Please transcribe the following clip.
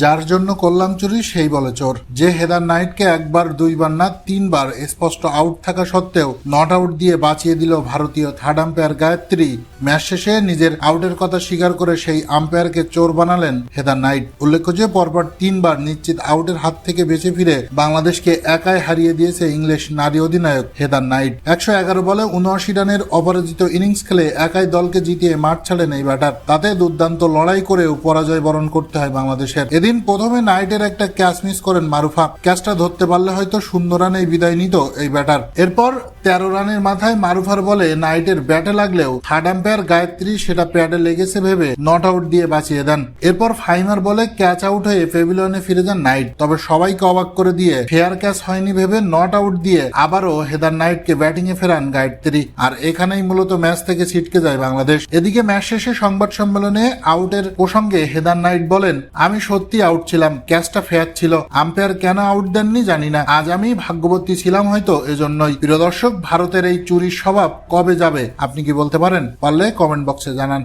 যার জন্য করলাম চুরি সেই বলে চোর। যে হেদার নাইটকে একবার, দুইবার না তিনবার স্পষ্ট আউট থাকা সত্ত্বেও নট আউট দিয়ে বাঁচিয়ে দিল ভারতীয় থার্ড আম্পায়ার গায়ত্রী। ম্যাচ শেষে নিজের আউটের কথা স্বীকার করে সেই আম্পায়ারকে চোর বানালেন হেদার নাইট। উল্লেখ্য যে পরপর তিনবার নিশ্চিত আউটের হাত থেকে বেঁচে ফিরে বাংলাদেশকে একাই হারিয়ে দিয়েছে ইংলিশ নারী অধিনায়ক হেদার নাইট। একশো এগারো বলে উনআশি রানের অপরাজিত ইনিংস খেলে একাই দলকে জিতিয়ে মাঠ ছাড়েন এই ব্যাটার। তাতে দুর্দান্ত লড়াই করেও পরাজয় বরণ করতে হয় বাংলাদেশের। এদিন প্রথমে নাইটের একটা ক্যাচ মিস করেন মারুফা। ক্যাচটা ধরতে পারলে হয়তো শূন্য রানেই বিদায় নিত এই ব্যাটার। এরপর তেরো রানের মাথায় মারুফার বলে নাইটের ব্যাটে লাগলেও থার্ড আম্পায়ার গায়ত্রী সেটা প্যাডে লেগেছে ভেবে নট আউট দিয়ে বাঁচিয়ে দেন। এরপর ফাইমার বলে ক্যাচ আউট হয়ে পেভিলিয়নে ফিরে যান নাইট। তবে সবাইকে অবাক করে দিয়ে ফেয়ার ক্যাচ হয়নি ভেবে নট আউট দিয়ে আবারও হেদার নাইটকে ব্যাটিং এ ফেরান গায়ত্রী। আর এখানেই মূলত ম্যাচ থেকে ছিটকে যায় বাংলাদেশ। এদিকে ম্যাচ শেষে সংবাদ সম্মেলনে আউটের প্রসঙ্গে হেদার নাইট বলেন, আমি সত্যি আউট ছিলাম ক্যাচটা ফেয়ার ছিল। আম্পায়ার কেন আউট দেননি জানি না। আজ আমি ভাগ্যবতী ছিলাম হয়তো, এজন্যই। প্রিয় দর্শক, ভারতের এই চুরির স্বভাব কবে যাবে, আপনি কি বলতে পারেন? পারলে কমেন্ট বক্সে জানান।